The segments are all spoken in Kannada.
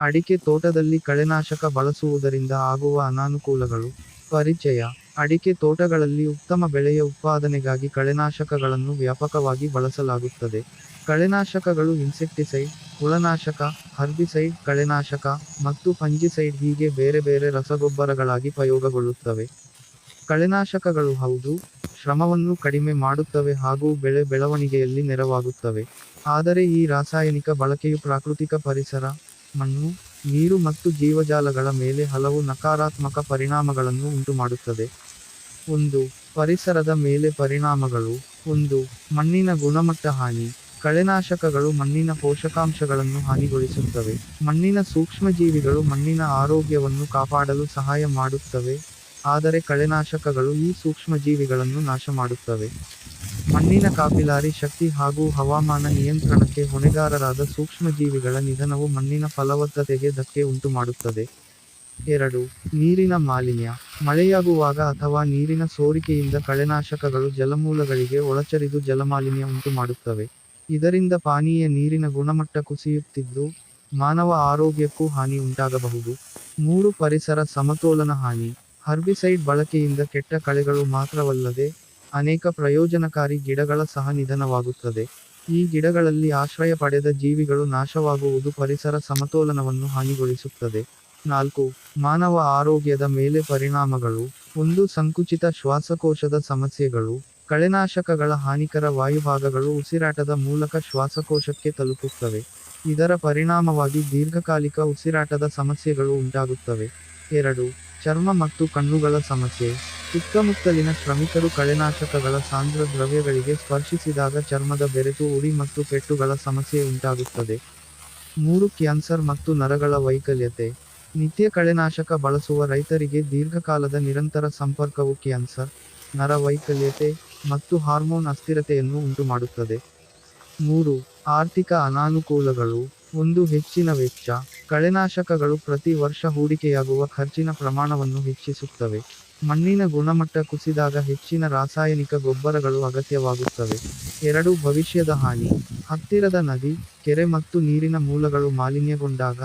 ಅಡಿಕೆ ತೋಟದಲ್ಲಿ ಕಳೆನಾಶಕ ಬಳಸುವುದರಿಂದ ಆಗುವ ಅನಾನುಕೂಲಗಳು. ಪರಿಚಯ. ಅಡಿಕೆ ತೋಟಗಳಲ್ಲಿ ಉತ್ತಮ ಬೆಳೆಯ ಉತ್ಪಾದನೆಗಾಗಿ ಕಳೆನಾಶಕಗಳನ್ನು ವ್ಯಾಪಕವಾಗಿ ಬಳಸಲಾಗುತ್ತದೆ. ಕಳೆನಾಶಕಗಳು ಇನ್ಸೆಕ್ಟಿಸೈಡ್, ಹುಳನಾಶಕ, ಹರ್ಬಿಸೈಡ್, ಕಳೆನಾಶಕ ಮತ್ತು ಫಂಜಿಸೈಡ್ ಹೀಗೆ ಬೇರೆ ಬೇರೆ ರಸಗೊಬ್ಬರಗಳಾಗಿ ಪ್ರಯೋಗಗೊಳ್ಳುತ್ತವೆ. ಕಳೆನಾಶಕಗಳು ಹೌದು, ಶ್ರಮವನ್ನು ಕಡಿಮೆ ಮಾಡುತ್ತವೆ ಹಾಗೂ ಬೆಳೆ ಬೆಳವಣಿಗೆಯಲ್ಲಿ ನೆರವಾಗುತ್ತವೆ. ಆದರೆ ಈ ರಾಸಾಯನಿಕ ಬಳಕೆಯು ಪ್ರಾಕೃತಿಕ ಪರಿಸರ ಮಣ್ಣು, ನೀರು ಮತ್ತು ಜೀವಜಾಲಗಳ ಮೇಲೆ ಹಲವು ನಕಾರಾತ್ಮಕ ಪರಿಣಾಮಗಳನ್ನು ಉಂಟುಮಾಡುತ್ತದೆ. ಒಂದು, ಪರಿಸರದ ಮೇಲೆ ಪರಿಣಾಮಗಳು. ಒಂದು, ಮಣ್ಣಿನ ಗುಣಮಟ್ಟ ಹಾನಿ. ಕಳೆನಾಶಕಗಳು ಮಣ್ಣಿನ ಪೋಷಕಾಂಶಗಳನ್ನು ಹಾನಿಗೊಳಿಸುತ್ತವೆ. ಮಣ್ಣಿನ ಸೂಕ್ಷ್ಮಜೀವಿಗಳು ಮಣ್ಣಿನ ಆರೋಗ್ಯವನ್ನು ಕಾಪಾಡಲು ಸಹಾಯ ಮಾಡುತ್ತವೆ. ಆದರೆ ಕಳೆನಾಶಕಗಳು ಈ ಸೂಕ್ಷ್ಮಜೀವಿಗಳನ್ನು ನಾಶ ಮಾಡುತ್ತವೆ ಮಣ್ಣಿನ ಕಾಪಿಲಾರಿ ಶಕ್ತಿ ಹಾಗೂ ಹವಾಮಾನ ನಿಯಂತ್ರಣಕ್ಕೆ ಹೊಣೆಗಾರರಾದ ಸೂಕ್ಷ್ಮಜೀವಿಗಳ ನಿಧನವು ಮಣ್ಣಿನ ಫಲವತ್ತತೆಗೆ ಧಕ್ಕೆ ಉಂಟುಮಾಡುತ್ತದೆ. ಎರಡು, ನೀರಿನ ಮಾಲಿನ್ಯ. ಮಳೆಯಾಗುವಾಗ ಅಥವಾ ನೀರಿನ ಸೋರಿಕೆಯಿಂದ ಕಳೆನಾಶಕಗಳು ಜಲಮೂಲಗಳಿಗೆ ಒಳಚರಿದು ಜಲಮಾಲಿನ್ಯ ಉಂಟುಮಾಡುತ್ತವೆ. ಇದರಿಂದ ಪಾನೀಯ ನೀರಿನ ಗುಣಮಟ್ಟ ಕುಸಿಯುತ್ತಿದ್ದು, ಮಾನವ ಆರೋಗ್ಯಕ್ಕೂ ಹಾನಿ ಉಂಟಾಗಬಹುದು. ಮೂರು, ಪರಿಸರ ಸಮತೋಲನ ಹಾನಿ. ಹರ್ಬಿಸೈಡ್ ಬಳಕೆಯಿಂದ ಕೆಟ್ಟ ಕಳೆಗಳು ಮಾತ್ರವಲ್ಲದೆ ಅನೇಕ ಪ್ರಯೋಜನಕಾರಿ ಗಿಡಗಳ ಸಹ ನಿಧನವಾಗುತ್ತದೆ. ಈ ಗಿಡಗಳಲ್ಲಿ ಆಶ್ರಯ ಪಡೆದ ಜೀವಿಗಳು ನಾಶವಾಗುವುದು ಪರಿಸರ ಸಮತೋಲನವನ್ನು ಹಾನಿಗೊಳಿಸುತ್ತದೆ. ನಾಲ್ಕು, ಮಾನವ ಆರೋಗ್ಯದ ಮೇಲೆ ಪರಿಣಾಮಗಳು. ಒಂದು, ಸಂಕುಚಿತ ಶ್ವಾಸಕೋಶದ ಸಮಸ್ಯೆಗಳು. ಕಳೆನಾಶಕಗಳ ಹಾನಿಕರ ವಾಯುಭಾಗಗಳು ಉಸಿರಾಟದ ಮೂಲಕ ಶ್ವಾಸಕೋಶಕ್ಕೆ ತಲುಪುತ್ತವೆ. ಇದರ ಪರಿಣಾಮವಾಗಿ ದೀರ್ಘಕಾಲಿಕ ಉಸಿರಾಟದ ಸಮಸ್ಯೆಗಳು ಉಂಟಾಗುತ್ತವೆ. ಎರಡು, ಚರ್ಮ ಮತ್ತು ಕಣ್ಣುಗಳ ಸಮಸ್ಯೆ. ಸುತ್ತಮುತ್ತಲಿನ ಶ್ರಮಿಕರು ಕಳೆನಾಶಕಗಳ ಸಾಂದ್ರ ದ್ರವ್ಯಗಳಿಗೆ ಸ್ಪರ್ಶಿಸಿದಾಗ ಚರ್ಮದ ಬೆರೆತು ಉರಿ ಮತ್ತು ಪೆಟ್ಟುಗಳ ಸಮಸ್ಯೆ ಉಂಟಾಗುತ್ತದೆ. ಮೂರು, ಕ್ಯಾನ್ಸರ್ ಮತ್ತು ನರಗಳ ವೈಕಲ್ಯತೆ. ನಿತ್ಯ ಕಳೆನಾಶಕ ಬಳಸುವ ರೈತರಿಗೆ ದೀರ್ಘಕಾಲದ ನಿರಂತರ ಸಂಪರ್ಕವು ಕ್ಯಾನ್ಸರ್, ನರ ವೈಕಲ್ಯತೆ ಮತ್ತು ಹಾರ್ಮೋನ್ ಅಸ್ಥಿರತೆಯನ್ನು ಉಂಟುಮಾಡುತ್ತದೆ. ಮೂರು, ಆರ್ಥಿಕ ಅನಾನುಕೂಲಗಳು. ಒಂದು, ಹೆಚ್ಚಿನ ವೆಚ್ಚ. ಕಳೆನಾಶಕಗಳು ಪ್ರತಿ ವರ್ಷ ಹೂಡಿಕೆಯಾಗುವ ಖರ್ಚಿನ ಪ್ರಮಾಣವನ್ನು ಹೆಚ್ಚಿಸುತ್ತವೆ. ಮಣ್ಣಿನ ಗುಣಮಟ್ಟ ಕುಸಿದಾಗ ಹೆಚ್ಚಿನ ರಾಸಾಯನಿಕ ಗೊಬ್ಬರಗಳು ಅಗತ್ಯವಾಗುತ್ತವೆ. ಎರಡು, ಭವಿಷ್ಯದ ಹಾನಿ. ಹತ್ತಿರದ ನದಿ, ಕೆರೆ ಮತ್ತು ನೀರಿನ ಮೂಲಗಳು ಮಾಲಿನ್ಯಗೊಂಡಾಗ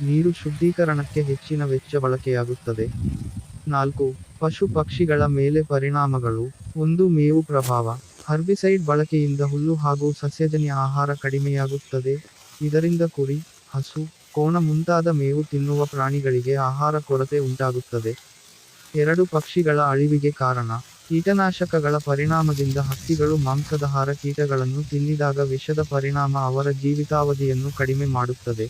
ನೀರು ಶುದ್ಧೀಕರಣಕ್ಕೆ ಹೆಚ್ಚಿನ ವೆಚ್ಚ ಬಳಕೆಯಾಗುತ್ತದೆ. ನಾಲ್ಕು, ಪಶು ಪಕ್ಷಿಗಳ ಮೇಲೆ ಪರಿಣಾಮಗಳು. ಒಂದು, ಮೇವು ಪ್ರಭಾವ. ಹರ್ಬಿಸೈಡ್ ಬಳಕೆಯಿಂದ ಹುಲ್ಲು ಹಾಗೂ ಸಸ್ಯಜನ್ಯ ಆಹಾರ ಕಡಿಮೆಯಾಗುತ್ತದೆ. ಇದರಿಂದ ಕುರಿ, ಹಸು, ಕೋಣ ಮುಂತಾದ ಮೇವು ತಿನ್ನುವ ಪ್ರಾಣಿಗಳಿಗೆ ಆಹಾರ ಕೊರತೆ ಉಂಟಾಗುತ್ತದೆ. ಎರಡು ಪಕ್ಷಿಗಳ ಅಳಿವಿಗೆ ಕಾರಣ. ಕೀಟನಾಶಕಗಳ ಪರಿಣಾಮದಿಂದ ಹಕ್ಕಿಗಳು ಮಾಂಸದಹಾರ ಕೀಟಗಳನ್ನು ತಿನ್ನಿದಾಗ ವಿಷದ ಪರಿಣಾಮ ಅವರ ಜೀವಿತಾವಧಿಯನ್ನು ಕಡಿಮೆ ಮಾಡುತ್ತದೆ.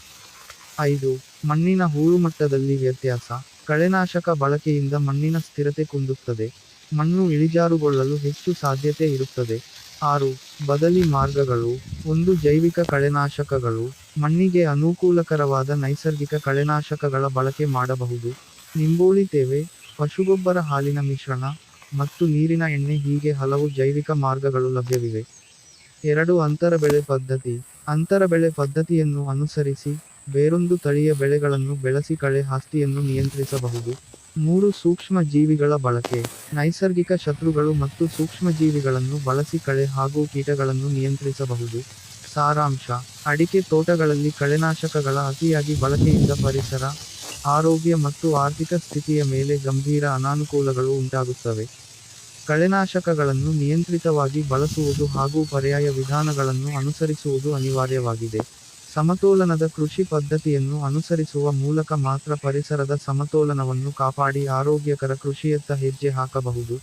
ಐದು, ಮಣ್ಣಿನ ಹೂಳುಮಟ್ಟದಲ್ಲಿ ವ್ಯತ್ಯಾಸ. ಕಳೆನಾಶಕ ಬಳಕೆಯಿಂದ ಮಣ್ಣಿನ ಸ್ಥಿರತೆ ಕುಂದುತ್ತದೆ. ಮಣ್ಣು ಇಳಿಜಾರುಗೊಳ್ಳಲು ಹೆಚ್ಚು ಸಾಧ್ಯತೆ ಇರುತ್ತದೆ. ಆರು, ಬದಲಿ ಮಾರ್ಗಗಳು. ಒಂದು, ಜೈವಿಕ ಕಳೆನಾಶಕಗಳು. ಮಣ್ಣಿಗೆ ಅನುಕೂಲಕರವಾದ ನೈಸರ್ಗಿಕ ಕಳೆನಾಶಕಗಳ ಬಳಕೆ ಮಾಡಬಹುದು. ನಿಂಬೋಳಿ ತೇವೆ ಪಶುಗೊಬ್ಬರ ಹಾಲಿನ ಮಿಶ್ರಣ ಮತ್ತು ನೀರಿನ ಎಣ್ಣೆ ಹೀಗೆ ಹಲವು ಜೈವಿಕ ಮಾರ್ಗಗಳು ಲಭ್ಯವಿವೆ. ಎರಡು ಅಂತರ ಬೆಳೆ ಪದ್ಧತಿ. ಅಂತರ ಬೆಳೆ ಪದ್ಧತಿಯನ್ನು ಅನುಸರಿಸಿ ಬೇರೊಂದು ತಳಿಯ ಬೆಳೆಗಳನ್ನು ಬೆಳೆಸಿ ಕಳೆ ಹಾಸ್ತಿಯನ್ನು ನಿಯಂತ್ರಿಸಬಹುದು. ಮೂರು ಸೂಕ್ಷ್ಮ ಜೀವಿಗಳ ಬಳಕೆ. ನೈಸರ್ಗಿಕ ಶತ್ರುಗಳು ಮತ್ತು ಸೂಕ್ಷ್ಮಜೀವಿಗಳನ್ನು ಬಳಸಿ ಕಳೆ ಹಾಗೂ ಕೀಟಗಳನ್ನು ನಿಯಂತ್ರಿಸಬಹುದು. ಸಾರಾಂಶ. ಅಡಿಕೆ ತೋಟಗಳಲ್ಲಿ ಕಳೆನಾಶಕಗಳ ಅತಿಯಾಗಿ ಬಳಕೆಯಿಂದ ಪರಿಸರ, ಆರೋಗ್ಯ ಮತ್ತು ಆರ್ಥಿಕ ಸ್ಥಿತಿಯ ಮೇಲೆ ಗಂಭೀರ ಅನಾನುಕೂಲಗಳು ಉಂಟಾಗುತ್ತವೆ. ಕಳೆನಾಶಕಗಳನ್ನು ನಿಯಂತ್ರಿತವಾಗಿ ಬಳಸುವುದು ಹಾಗೂ ಪರ್ಯಾಯ ವಿಧಾನಗಳನ್ನು ಅನುಸರಿಸುವುದು ಅನಿವಾರ್ಯವಾಗಿದೆ. ಸಮತೋಲನದ ಕೃಷಿ ಪದ್ಧತಿಯನ್ನು ಅನುಸರಿಸುವ ಮೂಲಕ ಮಾತ್ರ ಪರಿಸರದ ಸಮತೋಲನವನ್ನು ಕಾಪಾಡಿ ಆರೋಗ್ಯಕರ ಕೃಷಿಯತ್ತ ಹೆಜ್ಜೆ ಹಾಕಬಹುದು.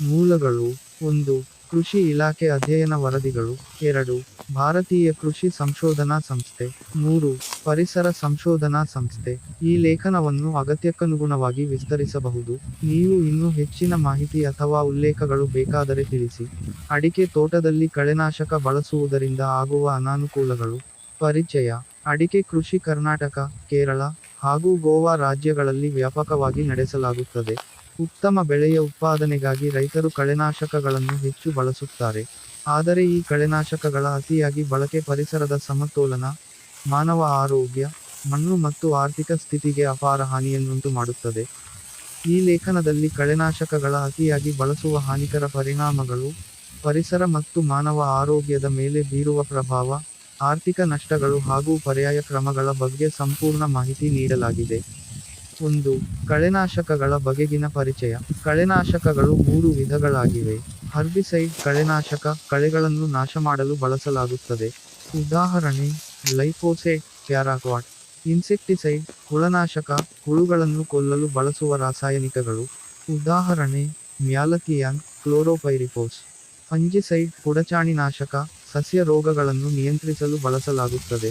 ಮೂಲಗಳು ಒಂದು ಕೃಷಿ ಇಲಾಖೆ ಅಧ್ಯಯನ ವರದಿಗಳು, ಎರಡು, ಭಾರತೀಯ ಕೃಷಿ ಸಂಶೋಧನಾ ಸಂಸ್ಥೆ, ಮೂರು, ಪರಿಸರ ಸಂಶೋಧನಾ ಸಂಸ್ಥೆ. ಈ ಲೇಖನವನ್ನು ಅಗತ್ಯಕ್ಕನುಗುಣವಾಗಿ ವಿಸ್ತರಿಸಬಹುದು. ನೀವು ಇನ್ನೂ ಹೆಚ್ಚಿನ ಮಾಹಿತಿ ಅಥವಾ ಉಲ್ಲೇಖಗಳು ಬೇಕಾದರೆ ತಿಳಿಸಿ. ಅಡಿಕೆ ತೋಟದಲ್ಲಿ ಕಳೆನಾಶಕ ಬಳಸುವುದರಿಂದ ಆಗುವ ಅನಾನುಕೂಲಗಳು. ಪರಿಚಯ. ಅಡಿಕೆ ಕೃಷಿ ಕರ್ನಾಟಕ, ಕೇರಳ ಹಾಗೂ ಗೋವಾ ರಾಜ್ಯಗಳಲ್ಲಿ ವ್ಯಾಪಕವಾಗಿ ನಡೆಸಲಾಗುತ್ತದೆ. ಉತ್ತಮ ಬೆಳೆಯ ಉತ್ಪಾದನೆಗಾಗಿ ರೈತರು ಕಳೆನಾಶಕಗಳನ್ನು ಹೆಚ್ಚು ಬಳಸುತ್ತಾರೆ. ಆದರೆ ಈ ಕಳೆನಾಶಕಗಳ ಅತಿಯಾಗಿ ಬಳಕೆ ಪರಿಸರದ ಸಮತೋಲನ, ಮಾನವ ಆರೋಗ್ಯ, ಮಣ್ಣು ಮತ್ತು ಆರ್ಥಿಕ ಸ್ಥಿತಿಗೆ ಅಪಾರ ಹಾನಿಯನ್ನುಂಟು ಮಾಡುತ್ತದೆ ಈ ಲೇಖನದಲ್ಲಿ ಕಳೆನಾಶಕಗಳ ಅತಿಯಾಗಿ ಬಳಸುವ ಹಾನಿಕರ ಪರಿಣಾಮಗಳು, ಪರಿಸರ ಮತ್ತು ಮಾನವ ಆರೋಗ್ಯದ ಮೇಲೆ ಬೀರುವ ಪ್ರಭಾವ, ಆರ್ಥಿಕ ನಷ್ಟಗಳು ಹಾಗೂ ಪರ್ಯಾಯ ಕ್ರಮಗಳ ಬಗ್ಗೆ ಸಂಪೂರ್ಣ ಮಾಹಿತಿ ನೀಡಲಾಗಿದೆ. ಒಂದು, ಕಳೆನಾಶಕಗಳ ಬಗೆಗಿನ ಪರಿಚಯ. ಕಳೆನಾಶಕಗಳು ಮೂರು ವಿಧಗಳಾಗಿವೆ. ಹರ್ಬಿಸೈಡ್ ಕಳೆನಾಶಕ ಕಳೆಗಳನ್ನು ನಾಶ ಮಾಡಲು ಬಳಸಲಾಗುತ್ತದೆ. ಉದಾಹರಣೆ ಲೈಫೋಸೇಟ್ ಪ್ಯಾರಾಕ್ವಾಟ್ ಇನ್ಸೆಕ್ಟಿಸೈಡ್, ಹುಳನಾಶಕ, ಹುಳುಗಳನ್ನು ಕೊಲ್ಲಲು ಬಳಸುವ ರಾಸಾಯನಿಕಗಳು. ಉದಾಹರಣೆ ಮ್ಯಾಲಥಿಯಾನ್ ಕ್ಲೋರೋಪೈರಿಫೋಸ್ ಫಂಜಿಸೈಡ್, ಪುಡಚಾಣಿನಾಶಕ ಸಸ್ಯ ರೋಗಗಳನ್ನು ನಿಯಂತ್ರಿಸಲು ಬಳಸಲಾಗುತ್ತದೆ.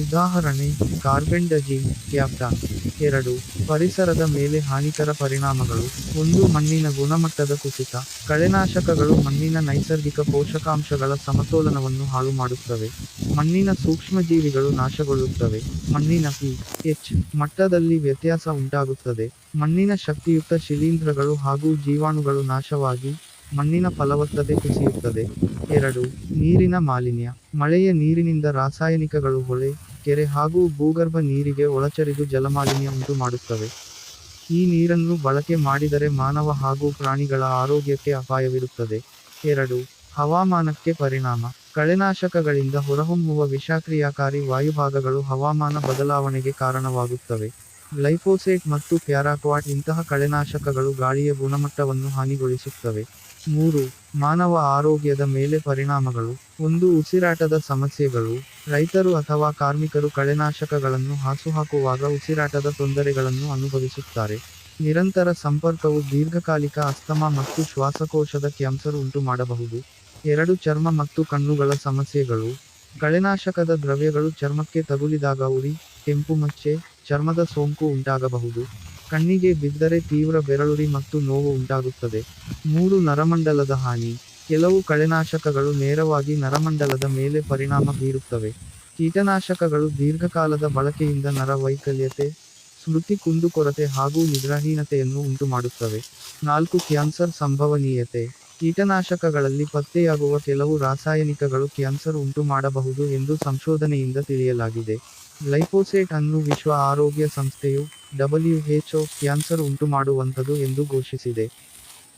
ಉದಾಹರಣೆ ಕಾರ್ಬೆಂಡಜಿಮ್ ಕ್ಯಾಪ್ಟಾನ್. ಎರಡು, ಪರಿಸರದ ಮೇಲೆ ಹಾನಿಕರ ಪರಿಣಾಮಗಳು. ಒಂದು, ಮಣ್ಣಿನ ಗುಣಮಟ್ಟದ ಕುಸಿತ. ಕಳೆನಾಶಕಗಳು ಮಣ್ಣಿನ ನೈಸರ್ಗಿಕ ಪೋಷಕಾಂಶಗಳ ಸಮತೋಲನವನ್ನು ಹಾಳು ಮಾಡುತ್ತವೆ ಮಣ್ಣಿನ ಸೂಕ್ಷ್ಮಜೀವಿಗಳು ನಾಶಗೊಳ್ಳುತ್ತವೆ. ಮಣ್ಣಿನ ಪಿ ಎಚ್ ಮಟ್ಟದಲ್ಲಿ ವ್ಯತ್ಯಾಸ ಉಂಟಾಗುತ್ತದೆ. ಮಣ್ಣಿನ ಶಕ್ತಿಯುಕ್ತ ಶಿಲೀಂಧ್ರಗಳು ಹಾಗೂ ಜೀವಾಣುಗಳು ನಾಶವಾಗಿ ಮಣ್ಣಿನ ಫಲವತ್ತತೆ ಕುಸಿಯುತ್ತದೆ. ಎರಡು, ನೀರಿನ ಮಾಲಿನ್ಯ. ಮಳೆಯ ನೀರಿನಿಂದ ರಾಸಾಯನಿಕಗಳು ಹೊಳೆ, ಕೆರೆ ಹಾಗೂ ಭೂಗರ್ಭ ನೀರಿಗೆ ಒಳಚರಿದು ಜಲಮಾಲಿನ್ಯ ಉಂಟು ಮಾಡುತ್ತವೆ ಈ ನೀರನ್ನು ಬಳಕೆ ಮಾಡಿದರೆ ಮಾನವ ಹಾಗೂ ಪ್ರಾಣಿಗಳ ಆರೋಗ್ಯಕ್ಕೆ ಅಪಾಯವಿರುತ್ತದೆ. ಎರಡು, ಹವಾಮಾನಕ್ಕೆ ಪರಿಣಾಮ. ಕಳೆನಾಶಕಗಳಿಂದ ಹೊರಹೊಮ್ಮುವ ವಿಷಾಕ್ರಿಯಾಕಾರಿ ವಾಯುಭಾಗಗಳು ಹವಾಮಾನ ಬದಲಾವಣೆಗೆ ಕಾರಣವಾಗುತ್ತವೆ. ಗ್ಲೈಫೋಸೇಟ್ ಮತ್ತು ಪ್ಯಾರಾಕ್ವಾಟ್ ಇಂತಹ ಕಳೆನಾಶಕಗಳು ಗಾಳಿಯ ಗುಣಮಟ್ಟವನ್ನು ಹಾನಿಗೊಳಿಸುತ್ತವೆ. ಮೂರು, ಮಾನವ ಆರೋಗ್ಯದ ಮೇಲೆ ಪರಿಣಾಮಗಳು. ಒಂದು, ಉಸಿರಾಟದ ಸಮಸ್ಯೆಗಳು. ರೈತರು ಅಥವಾ ಕಾರ್ಮಿಕರು ಕಳೆನಾಶಕಗಳನ್ನು ಹಾಸುಹಾಕುವಾಗ ಉಸಿರಾಟದ ತೊಂದರೆಗಳನ್ನು ಅನುಭವಿಸುತ್ತಾರೆ. ನಿರಂತರ ಸಂಪರ್ಕವು ದೀರ್ಘಕಾಲಿಕ ಅಸ್ತಮಾ ಮತ್ತು ಶ್ವಾಸಕೋಶದ ಕ್ಯಾನ್ಸರ್ ಉಂಟು ಮಾಡಬಹುದು ಎರಡು, ಚರ್ಮ ಮತ್ತು ಕಣ್ಣುಗಳ ಸಮಸ್ಯೆಗಳು. ಕಳೆನಾಶಕದ ದ್ರವ್ಯಗಳು ಚರ್ಮಕ್ಕೆ ತಗುಲಿದಾಗ ಉರಿ, ಕೆಂಪು ಮಚ್ಚೆ, ಚರ್ಮದ ಸೋಂಕು ಉಂಟಾಗಬಹುದು. ಕಣ್ಣಿಗೆ ಬಿದ್ದರೆ ತೀವ್ರ ಬೆರಳುರಿ ಮತ್ತು ನೋವು ಉಂಟಾಗುತ್ತದೆ. ಮೂರು ನರಮಂಡಲದ ಹಾನಿ. ಕೆಲವು ಕಳೆನಾಶಕಗಳು ನೇರವಾಗಿ ನರಮಂಡಲದ ಮೇಲೆ ಪರಿಣಾಮ ಬೀರುತ್ತವೆ. ಕೀಟನಾಶಕಗಳು ದೀರ್ಘಕಾಲದ ಬಳಕೆಯಿಂದ ನರ ವೈಕಲ್ಯತೆ ಸ್ಮೃತಿ ಕುಂದುಕೊರತೆ ಹಾಗೂ ನಿದ್ರಾಹೀನತೆಯನ್ನು ಉಂಟುಮಾಡುತ್ತವೆ. ನಾಲ್ಕು ಕ್ಯಾನ್ಸರ್ ಸಂಭವನೀಯತೆ. ಕೀಟನಾಶಕಗಳಲ್ಲಿ ಪತ್ತೆಯಾಗುವ ಕೆಲವು ರಾಸಾಯನಿಕಗಳು ಕ್ಯಾನ್ಸರ್ ಉಂಟು ಮಾಡಬಹುದು ಎಂದು ಸಂಶೋಧನೆಯಿಂದ ತಿಳಿಯಲಾಗಿದೆ. ಗ್ಲೈಫೋಸೇಟ್ ಅನ್ನು ವಿಶ್ವ ಆರೋಗ್ಯ ಸಂಸ್ಥೆಯು ಡಬ್ಲ್ಯುಎಚ್ಒ ಕ್ಯಾನ್ಸರ್ ಉಂಟುಮಾಡುವಂಥದು ಎಂದು ಘೋಷಿಸಿದೆ.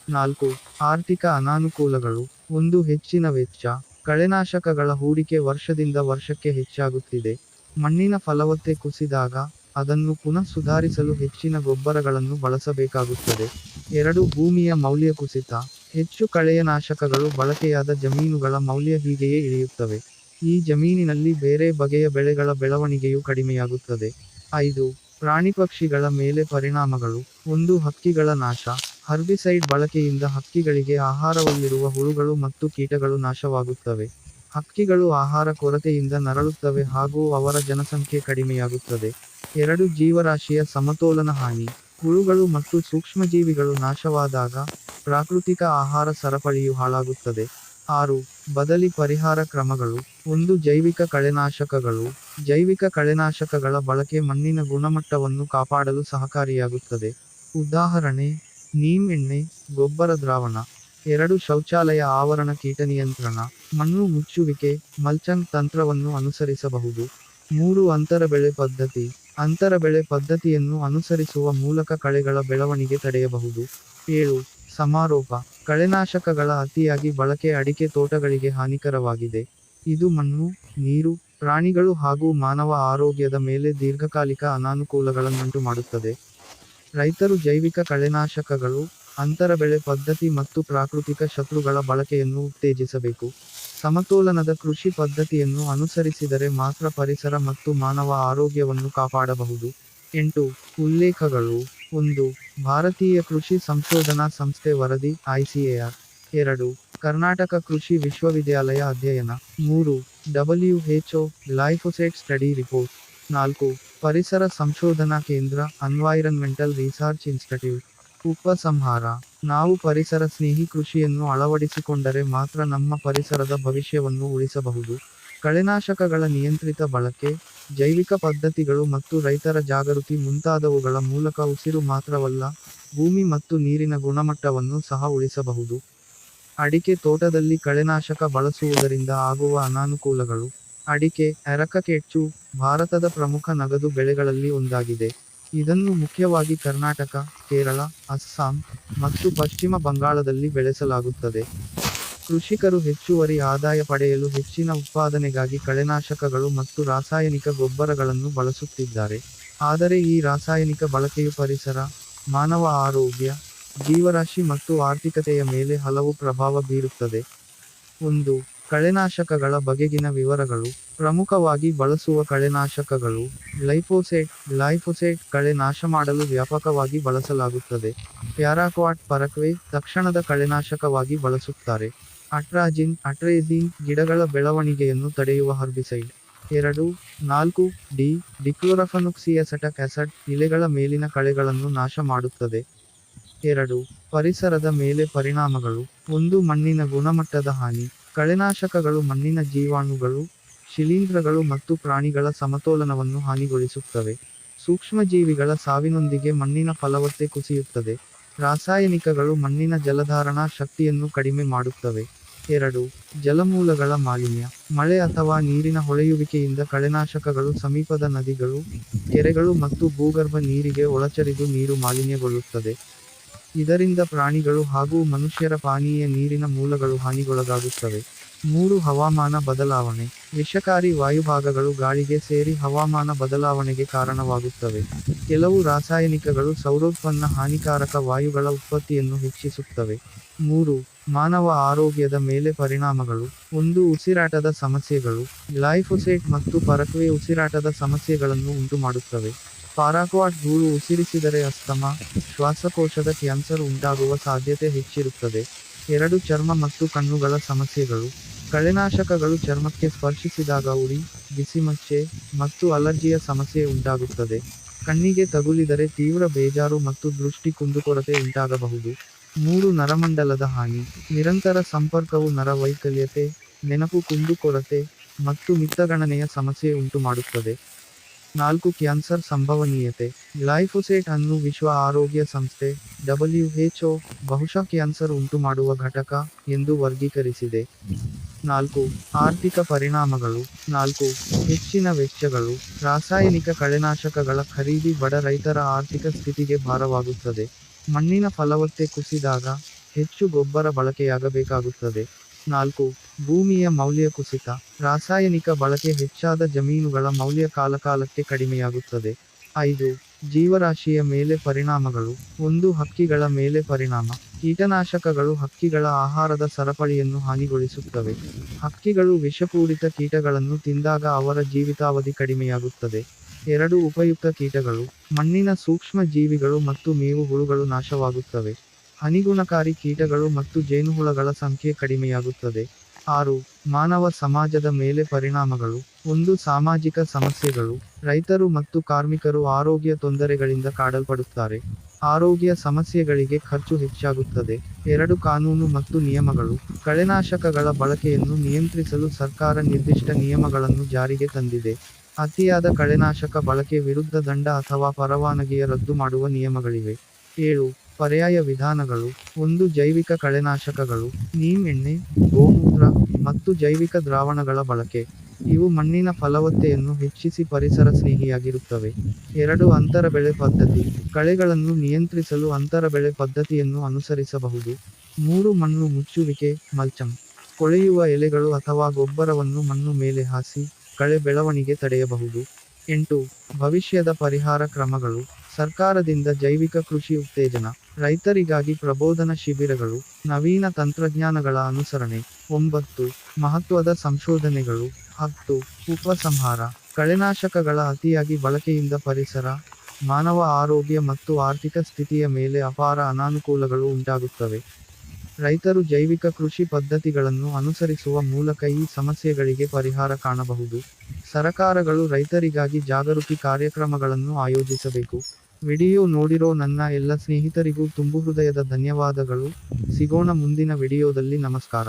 ನಾಲ್ಕು, ಆರ್ಥಿಕ ಅನಾನುಕೂಲಗಳು. ಒಂದು, ಹೆಚ್ಚಿನ ವೆಚ್ಚ. ಕಳೆನಾಶಕಗಳ ಹೂಡಿಕೆ ವರ್ಷದಿಂದ ವರ್ಷಕ್ಕೆ ಹೆಚ್ಚಾಗುತ್ತಿದೆ. ಮಣ್ಣಿನ ಫಲವತ್ತೆ ಕುಸಿದಾಗ ಅದನ್ನು ಪುನಃ ಸುಧಾರಿಸಲು ಹೆಚ್ಚಿನ ಗೊಬ್ಬರಗಳನ್ನು ಬಳಸಬೇಕಾಗುತ್ತದೆ. ಎರಡು, ಭೂಮಿಯ ಮೌಲ್ಯ ಕುಸಿತ. ಹೆಚ್ಚು ಕಳೆಯನಾಶಕಗಳು ಬಳಕೆಯಾದ ಜಮೀನುಗಳ ಮೌಲ್ಯ ಹೀಗೆಯೇ ಇಳಿಯುತ್ತವೆ. ಈ ಜಮೀನಿನಲ್ಲಿ ಬೇರೆ ಬಗೆಯ ಬೆಳೆಗಳ ಬೆಳವಣಿಗೆಯು ಕಡಿಮೆಯಾಗುತ್ತದೆ. ಐದು ಪ್ರಾಣಿಪಕ್ಷಿಗಳ ಮೇಲೆ ಪರಿಣಾಮಗಳು, ಒಂದು ಹಕ್ಕಿಗಳ ನಾಶ, ಹರ್ಬಿಸೈಡ್ ಬಳಕೆಯಿಂದ ಹಕ್ಕಿಗಳಿಗೆ ಆಹಾರವಲ್ಲಿರುವ ಹುಳುಗಳು ಮತ್ತು ಕೀಟಗಳು ನಾಶವಾಗುತ್ತವೆ. ಹಕ್ಕಿಗಳು ಆಹಾರ ಕೊರತೆಯಿಂದ ನರಳುತ್ತವೆ ಹಾಗೂ ಅವರ ಜನಸಂಖ್ಯೆ ಕಡಿಮೆಯಾಗುತ್ತದೆ. ಎರಡು ಜೀವರಾಶಿಯ ಸಮತೋಲನ ಹಾನಿ, ಹುಳುಗಳು ಮತ್ತು ಸೂಕ್ಷ್ಮಜೀವಿಗಳು ನಾಶವಾದಾಗ ಪ್ರಾಕೃತಿಕ ಆಹಾರ ಸರಪಳಿಯು ಹಾಳಾಗುತ್ತದೆ. ಆರು, ಬದಲಿ ಪರಿಹಾರ ಕ್ರಮಗಳು. ಒಂದು, ಜೈವಿಕ ಕಳೆನಾಶಕಗಳು. ಜೈವಿಕ ಕಳೆನಾಶಕಗಳ ಬಳಕೆ ಮಣ್ಣಿನ ಗುಣಮಟ್ಟವನ್ನು ಕಾಪಾಡಲು ಸಹಕಾರಿಯಾಗುತ್ತದೆ. ಉದಾಹರಣೆ, ನೀಮ್ ಎಣ್ಣೆ, ಗೊಬ್ಬರ ದ್ರಾವಣ. ಎರಡು, ಶೌಚಾಲಯ ಆವರಣ ಕೀಟ ನಿಯಂತ್ರಣ. ಮಣ್ಣು ಮುಚ್ಚುವಿಕೆ, ಮಲ್ಚಂಗ್ ತಂತ್ರವನ್ನು ಅನುಸರಿಸಬಹುದು. ಮೂರು, ಅಂತರ ಬೆಳೆ ಪದ್ಧತಿ. ಅಂತರ ಬೆಳೆ ಪದ್ಧತಿಯನ್ನು ಅನುಸರಿಸುವ ಮೂಲಕ ಕಳೆಗಳ ಬೆಳವಣಿಗೆ ತಡೆಯಬಹುದು. ಏಳು, ಸಮಾರೋಪ. ಕಳೆನಾಶಕಗಳ ಅತಿಯಾಗಿ ಬಳಕೆ ಅಡಿಕೆ ತೋಟಗಳಿಗೆ ಹಾನಿಕರವಾಗಿದೆ. ಇದು ಮಣ್ಣು, ನೀರು, ಪ್ರಾಣಿಗಳು ಹಾಗೂ ಮಾನವ ಆರೋಗ್ಯದ ಮೇಲೆ ದೀರ್ಘಕಾಲಿಕ ಅನಾನುಕೂಲಗಳನ್ನುಂಟು ಮಾಡುತ್ತದೆ. ರೈತರು ಜೈವಿಕ ಕಳೆನಾಶಕಗಳು, ಅಂತರ ಬೆಳೆ ಪದ್ಧತಿ ಮತ್ತು ಪ್ರಾಕೃತಿಕ ಶತ್ರುಗಳ ಬಳಕೆಯನ್ನು ಉತ್ತೇಜಿಸಬೇಕು. ಸಮತೋಲನದ ಕೃಷಿ ಪದ್ಧತಿಯನ್ನು ಅನುಸರಿಸಿದರೆ ಮಾತ್ರ ಪರಿಸರ ಮತ್ತು ಮಾನವ ಆರೋಗ್ಯವನ್ನು ಕಾಪಾಡಬಹುದು. ಎಂಟು, ಉಲ್ಲೇಖಗಳು. ಒಂದು, ಭಾರತೀಯ ಕೃಷಿ ಸಂಶೋಧನಾ ಸಂಸ್ಥೆ ವರದಿ, ಐಸಿಎಆರ್. ಎರಡು, ಕರ್ನಾಟಕ ಕೃಷಿ ವಿಶ್ವವಿದ್ಯಾಲಯ ಅಧ್ಯಯನ. ಮೂರು ಡಬ್ಲ್ಯುಎಚ್ಒ ಗ್ಲೈಫೋಸೇಟ್ ಸ್ಟಡಿ ರಿಪೋರ್ಟ್. ನಾಲ್ಕು, ಪರಿಸರ ಸಂಶೋಧನಾ ಕೇಂದ್ರ ಅನ್ವೈರನ್ಮೆಂಟಲ್ ರಿಸರ್ಚ್ ಇನ್ಸ್ಟಿಟ್ಯೂಟ್. ಉಪಸಂಹಾರ ನಾವು ಪರಿಸರ ಸ್ನೇಹಿ ಕೃಷಿಯನ್ನು ಅಳವಡಿಸಿಕೊಂಡರೆ ಮಾತ್ರ ನಮ್ಮ ಪರಿಸರದ ಭವಿಷ್ಯವನ್ನು ಉಳಿಸಬಹುದು. ಕಳೆನಾಶಕಗಳ ನಿಯಂತ್ರಿತ ಬಳಕೆ ಜೈವಿಕ ಪದ್ಧತಿಗಳು ಮತ್ತು ರೈತರ ಜಾಗೃತಿ ಮುಂತಾದವುಗಳ ಮೂಲಕ ಉಸಿರು ಮಾತ್ರವಲ್ಲ, ಭೂಮಿ ಮತ್ತು ನೀರಿನ ಗುಣಮಟ್ಟವನ್ನು ಸಹ ಉಳಿಸಬಹುದು. ಅಡಿಕೆ ತೋಟದಲ್ಲಿ ಕಳೆನಾಶಕ ಬಳಸುವುದರಿಂದ ಆಗುವ ಅನಾನುಕೂಲಗಳು. ಅಡಿಕೆ ಅರಕಕೆಚ್ಚು ಭಾರತದ ಪ್ರಮುಖ ನಗದು ಬೆಳೆಗಳಲ್ಲಿ ಒಂದಾಗಿದೆ. ಇದನ್ನು ಮುಖ್ಯವಾಗಿ ಕರ್ನಾಟಕ, ಕೇರಳ, ಅಸ್ಸಾಂ ಮತ್ತು ಪಶ್ಚಿಮ ಬಂಗಾಳದಲ್ಲಿ ಬೆಳೆಸಲಾಗುತ್ತದೆ. ಕೃಷಿಕರು ಹೆಚ್ಚುವರಿ ಆದಾಯ ಪಡೆಯಲು ಹೆಚ್ಚಿನ ಉತ್ಪಾದನೆಗಾಗಿ ಕಳೆನಾಶಕಗಳು ಮತ್ತು ರಾಸಾಯನಿಕ ಗೊಬ್ಬರಗಳನ್ನು ಬಳಸುತ್ತಿದ್ದಾರೆ. ಆದರೆ ಈ ರಾಸಾಯನಿಕ ಬಳಕೆಯು ಪರಿಸರ, ಮಾನವ ಆರೋಗ್ಯ, ಜೀವರಾಶಿ ಮತ್ತು ಆರ್ಥಿಕತೆಯ ಮೇಲೆ ಹಲವು ಪ್ರಭಾವ ಬೀರುತ್ತದೆ. ಒಂದು, ಕಳೆನಾಶಕಗಳ ಬಗೆಗಿನ ವಿವರಗಳು. ಪ್ರಮುಖವಾಗಿ ಬಳಸುವ ಕಳೆನಾಶಕಗಳು ಗ್ಲೈಫೋಸೇಟ್ ಗ್ಲೈಫೋಸೇಟ್ ಕಳೆ ನಾಶ ಮಾಡಲು ವ್ಯಾಪಕವಾಗಿ ಬಳಸಲಾಗುತ್ತದೆ. ಪ್ಯಾರಾಕ್ವಾಟ್ ಪರಕ್ವೆ ತಕ್ಷಣದ ಕಳೆನಾಶಕವಾಗಿ ಬಳಸುತ್ತಾರೆ. ಅಟ್ರಾಜಿನ್ ಅಟ್ರೇಜಿನ್ ಗಿಡಗಳ ಬೆಳವಣಿಗೆಯನ್ನು ತಡೆಯುವ ಹರ್ಬಿಸೈಡ್. ಎರಡು, ನಾಲ್ಕು, ಡಿ ಡಿಕ್ಲೋರಫನುಕ್ಸಿಯಸಟಕ್ ಆಸಿಡ್ ಇಲೆಗಳ ಮೇಲಿನ ಕಳೆಗಳನ್ನು ನಾಶ ಮಾಡುತ್ತದೆ. ಎರಡು, ಪರಿಸರದ ಮೇಲೆ ಪರಿಣಾಮಗಳು. ಒಂದು, ಮಣ್ಣಿನ ಗುಣಮಟ್ಟದ ಹಾನಿ. ಕಳೆನಾಶಕಗಳು ಮಣ್ಣಿನ ಜೀವಾಣುಗಳು, ಶಿಲೀಂಧ್ರಗಳು ಮತ್ತು ಪ್ರಾಣಿಗಳ ಸಮತೋಲನವನ್ನು ಹಾನಿಗೊಳಿಸುತ್ತವೆ. ಸೂಕ್ಷ್ಮಜೀವಿಗಳ ಸಾವಿನೊಂದಿಗೆ ಮಣ್ಣಿನ ಫಲವತ್ತೆ ಕುಸಿಯುತ್ತದೆ. ರಾಸಾಯನಿಕಗಳು ಮಣ್ಣಿನ ಜಲಧಾರಣಾ ಶಕ್ತಿಯನ್ನು ಕಡಿಮೆ ಮಾಡುತ್ತವೆ. ಎರಡು, ಜಲಮೂಲಗಳ ಮಾಲಿನ್ಯ, ಮಳೆ ಅಥವಾ ನೀರಿನ ಹೊಳೆಯುವಿಕೆಯಿಂದ ಕಳೆನಾಶಕಗಳು, ಸಮೀಪದ ನದಿಗಳು, ಕೆರೆಗಳು ಮತ್ತು ಭೂಗರ್ಭ ನೀರಿಗೆ ಒಳಚರಿದು ನೀರು ಮಾಲಿನ್ಯಗೊಳ್ಳುತ್ತದೆ. ಇದರಿಂದ ಪ್ರಾಣಿಗಳು ಹಾಗೂ ಮನುಷ್ಯರ ಪಾನೀಯ ನೀರಿನ ಮೂಲಗಳು ಹಾನಿಗೊಳಗಾಗುತ್ತವೆ. ಮೂರು ಹವಾಮಾನ ಬದಲಾವಣೆ. ವಿಷಕಾರಿ ವಾಯುಭಾಗಗಳು ಗಾಳಿಗೆ ಸೇರಿ ಹವಾಮಾನ ಬದಲಾವಣೆಗೆ ಕಾರಣವಾಗುತ್ತವೆ. ಕೆಲವು ರಾಸಾಯನಿಕಗಳು ಸೌರೋತ್ಪನ್ನ ಹಾನಿಕಾರಕ ವಾಯುಗಳ ಉತ್ಪತ್ತಿಯನ್ನು ಹೆಚ್ಚಿಸುತ್ತವೆ. ಮೂರು, ಮಾನವ ಆರೋಗ್ಯದ ಮೇಲೆ ಪರಿಣಾಮಗಳು. ಒಂದು, ಉಸಿರಾಟದ ಸಮಸ್ಯೆಗಳು. ಲೈಫೊಸೇಟ್ ಮತ್ತು ಪರಕ್ವೆ ಉಸಿರಾಟದ ಸಮಸ್ಯೆಗಳನ್ನು ಉಂಟುಮಾಡುತ್ತವೆ. ಪಾರಾಕ್ವಾಟ್ ಧೂಳು ಉಸಿರಿಸಿದರೆ ಅಸ್ತಮ, ಶ್ವಾಸಕೋಶದ ಕ್ಯಾನ್ಸರ್ ಉಂಟಾಗುವ ಸಾಧ್ಯತೆ ಹೆಚ್ಚಿರುತ್ತದೆ. ಎರಡು, ಚರ್ಮ ಮತ್ತು ಕಣ್ಣುಗಳ ಸಮಸ್ಯೆಗಳು. ಕಳೆನಾಶಕಗಳು ಚರ್ಮಕ್ಕೆ ಸ್ಪರ್ಶಿಸಿದಾಗ ಉರಿ ಬಿಸಿಮಚ್ಚೆ ಮತ್ತು ಅಲರ್ಜಿಯ ಸಮಸ್ಯೆ ಉಂಟಾಗುತ್ತದೆ. ಕಣ್ಣಿಗೆ ತಗುಲಿದರೆ ತೀವ್ರ ಬೇಜಾರು ಮತ್ತು ದೃಷ್ಟಿ ಕುಂದುಕೊರತೆ ಉಂಟಾಗಬಹುದು. ಮೂರು ನರಮಂಡಲದ ಹಾನಿ, ನಿರಂತರ ಸಂಪರ್ಕವು ನರವೈಕಲ್ಯತೆ, ನೆನಪು ಕುಂದುಕೊರತೆ ಮತ್ತು ಮಿತ್ತಗಣನೆಯ ಸಮಸ್ಯೆ ಉಂಟುಮಾಡುತ್ತದೆ. ನಾಲ್ಕು ಕ್ಯಾನ್ಸರ್ ಸಂಭವನೀಯತೆ. ಗ್ಲೈಫೋಸೇಟ್ ಅನ್ನು ವಿಶ್ವ ಆರೋಗ್ಯ ಸಂಸ್ಥೆ ಡಬ್ಲ್ಯುಎಚ್ಒ ಬಹುಶಃ ಕ್ಯಾನ್ಸರ್ ಉಂಟುಮಾಡುವ ಘಟಕ ಎಂದು ವರ್ಗೀಕರಿಸಿದೆ. ನಾಲ್ಕು, ಆರ್ಥಿಕ ಪರಿಣಾಮಗಳು. ನಾಲ್ಕು, ಹೆಚ್ಚಿನ ವೆಚ್ಚಗಳು. ರಾಸಾಯನಿಕ ಕಳೆನಾಶಕಗಳ ಖರೀದಿ ಬಡ ರೈತರ ಆರ್ಥಿಕ ಸ್ಥಿತಿಗೆ ಭಾರವಾಗುತ್ತದೆ. ಮಣ್ಣಿನ ಫಲವತ್ತೆ ಕುಸಿದಾಗ ಹೆಚ್ಚು ಗೊಬ್ಬರ ಬಳಕೆಯಾಗಬೇಕಾಗುತ್ತದೆ. ನಾಲ್ಕು, ಭೂಮಿಯ ಮೌಲ್ಯ ಕುಸಿತ. ರಾಸಾಯನಿಕ ಬಳಕೆ ಹೆಚ್ಚಾದ ಜಮೀನುಗಳ ಮೌಲ್ಯ ಕಾಲಕಾಲಕ್ಕೆ ಕಡಿಮೆಯಾಗುತ್ತದೆ. ಐದು ಜೀವರಾಶಿಯ ಮೇಲೆ ಪರಿಣಾಮಗಳು. ಒಂದು, ಹಕ್ಕಿಗಳ ಮೇಲೆ ಪರಿಣಾಮ. ಕೀಟನಾಶಕಗಳು ಹಕ್ಕಿಗಳ ಆಹಾರದ ಸರಪಳಿಯನ್ನು ಹಾನಿಗೊಳಿಸುತ್ತವೆ. ಹಕ್ಕಿಗಳು ವಿಷಪೂರಿತ ಕೀಟಗಳನ್ನು ತಿಂದಾಗ ಅವರ ಜೀವಿತಾವಧಿ ಕಡಿಮೆಯಾಗುತ್ತದೆ. ಎರಡು, ಉಪಯುಕ್ತ ಕೀಟಗಳು. ಮಣ್ಣಿನ ಸೂಕ್ಷ್ಮ ಜೀವಿಗಳು ಮತ್ತು ಮೇವು ಹುಳುಗಳು ನಾಶವಾಗುತ್ತವೆ. ಹನಿಗುಣಕಾರಿ ಕೀಟಗಳು ಮತ್ತು ಜೇನುಹುಳಗಳ ಸಂಖ್ಯೆ ಕಡಿಮೆಯಾಗುತ್ತದೆ. ಆರು ಮಾನವ ಸಮಾಜದ ಮೇಲೆ ಪರಿಣಾಮಗಳು, ಒಂದು ಸಾಮಾಜಿಕ ಸಮಸ್ಯೆಗಳು, ರೈತರು ಮತ್ತು ಕಾರ್ಮಿಕರು ಆರೋಗ್ಯ ತೊಂದರೆಗಳಿಂದ ಕಾಡಲ್ಪಡುತ್ತಾರೆ. ಆರೋಗ್ಯ ಸಮಸ್ಯೆಗಳಿಗೆ ಖರ್ಚು ಹೆಚ್ಚಾಗುತ್ತದೆ. ಎರಡು ಕಾನೂನು ಮತ್ತು ನಿಯಮಗಳು, ಕಳೆನಾಶಕಗಳ ಬಳಕೆಯನ್ನು ನಿಯಂತ್ರಿಸಲು ಸರ್ಕಾರ ನಿರ್ದಿಷ್ಟ ನಿಯಮಗಳನ್ನು ಜಾರಿಗೆ ತಂದಿದೆ. ಅತಿಯಾದ ಕಳೆನಾಶಕ ಬಳಕೆ ವಿರುದ್ಧ ದಂಡ ಅಥವಾ ಪರವಾನಗಿಯ ರದ್ದು ಮಾಡುವ ನಿಯಮಗಳಿವೆ. ಏಳು ಪರ್ಯಾಯ ವಿಧಾನಗಳು, ಒಂದು ಜೈವಿಕ ಕಳೆನಾಶಕಗಳು, ನೀಮ್ ಎಣ್ಣೆ, ಗೋಮೂತ್ರ, ಮತ್ತು ಜೈವಿಕ ದ್ರಾವಣಗಳ ಬಳಕೆ. ಇವು ಮಣ್ಣಿನ ಫಲವತ್ತೆಯನ್ನು ಹೆಚ್ಚಿಸಿ ಪರಿಸರ ಸ್ನೇಹಿಯಾಗಿರುತ್ತವೆ. ಎರಡು ಅಂತರ ಬೆಳೆ ಪದ್ಧತಿ. ಕಳೆಗಳನ್ನು ನಿಯಂತ್ರಿಸಲು ಅಂತರ ಬೆಳೆ ಪದ್ಧತಿಯನ್ನು ಅನುಸರಿಸಬಹುದು. ಮೂರು ಮಣ್ಣು ಮುಚ್ಚುವಿಕೆ, ಮಲ್ಚಂ. ಕೊಳೆಯುವ ಎಲೆಗಳು ಅಥವಾ ಗೊಬ್ಬರವನ್ನು ಮಣ್ಣು ಮೇಲೆ ಹಾಸಿ, ಕಳೆ ಬೆಳವಣಿಗೆ ತಡೆಯಬಹುದು. ಎಂಟು, ಭವಿಷ್ಯದ ಪರಿಹಾರ ಕ್ರಮಗಳು. ಸರ್ಕಾರದಿಂದ ಜೈವಿಕ ಕೃಷಿ ಉತ್ತೇಜನ, ರೈತರಿಗಾಗಿ ಪ್ರಬೋಧನ ಶಿಬಿರಗಳು, ನವೀನ ತಂತ್ರಜ್ಞಾನಗಳ ಅನುಸರಣೆ, ಒಂಬತ್ತು, ಮಹತ್ವದ ಸಂಶೋಧನೆಗಳು, ಹತ್ತು, ಉಪಸಂಹಾರ, ಕಳೆನಾಶಕಗಳ ಅತಿಯಾಗಿ ಬಳಕೆಯಿಂದ ಪರಿಸರ, ಮಾನವ ಆರೋಗ್ಯ ಮತ್ತು ಆರ್ಥಿಕ ಸ್ಥಿತಿಯ ಮೇಲೆ ಅಪಾರ ಅನಾನುಕೂಲಗಳು ಉಂಟಾಗುತ್ತವೆ. ರೈತರು ಜೈವಿಕ ಕೃಷಿ ಪದ್ಧತಿಗಳನ್ನು ಅನುಸರಿಸುವ ಮೂಲಕ ಈ ಸಮಸ್ಯೆಗಳಿಗೆ ಪರಿಹಾರ ಕಾಣಬಹುದು. ಸರಕಾರಗಳು ರೈತರಿಗಾಗಿ ಜಾಗೃತಿ ಕಾರ್ಯಕ್ರಮಗಳನ್ನು ಆಯೋಜಿಸಬೇಕು. ವಿಡಿಯೋ ನೋಡಿರೋ ನನ್ನ ಎಲ್ಲ ಸ್ನೇಹಿತರಿಗೂ ತುಂಬು ಹೃದಯದ ಧನ್ಯವಾದಗಳು. ಸಿಗೋಣ ಮುಂದಿನ ವಿಡಿಯೋದಲ್ಲಿ ನಮಸ್ಕಾರ.